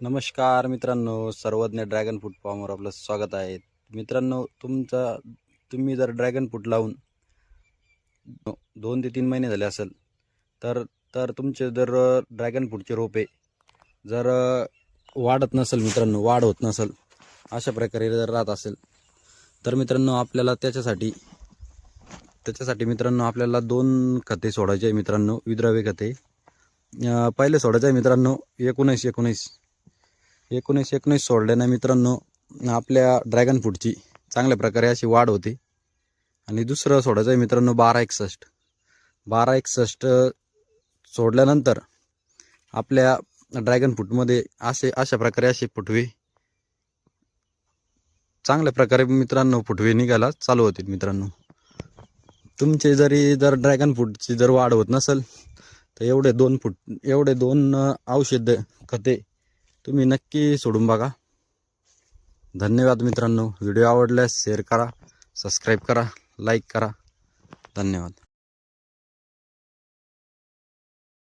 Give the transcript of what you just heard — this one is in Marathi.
नमस्कार मित्रांनो सर्वज्ञ ड्रॅगन फ्रूट फॉर्मवर आपलं स्वागत आहे. मित्रांनो तुमचा तुम्ही जर ड्रॅगन फ्रूट लावून दोन ते तीन महिने झाले असेल तर तर तुमचे जर ड्रॅगन फ्रूटचे रोपे जर वाढत नसेल मित्रांनो वाढ होत नसेल अशा प्रकारे जर राहत असेल तर मित्रांनो आपल्याला त्याच्यासाठी त्याच्यासाठी मित्रांनो आपल्याला दोन खते सोडायचे आहे मित्रांनो विद्रावे खते. पहिले सोडायचे आहे मित्रांनो एकोणीस एकोणीस. एकोणीस एकोणीस सोडल्यानं मित्रांनो. आपल्या ड्रॅगन फ्रूटची चांगल्या प्रकारे अशी वाढ होते. आणि दुसरं सोडायचं आहे मित्रांनो बारा एकसष्ट. बारा एकसष्ट सोडल्यानंतर आपल्या ड्रॅगन फ्रूटमध्ये असे अशा प्रकारे असे फुटवे चांगल्या प्रकारे मित्रांनो फुटवे निघायला चालू होतील मित्रांनो. तुमचे जरी जर ड्रॅगन फ्रूटची जर वाढ होत नसेल तर एवढे दोन फूट एवढे दोन औषध खते तुम्ही नक्की सोडून बघा. धन्यवाद मित्रांनो. व्हिडिओ आवडल्यास शेअर करा सबस्क्राईब करा लाईक करा. धन्यवाद.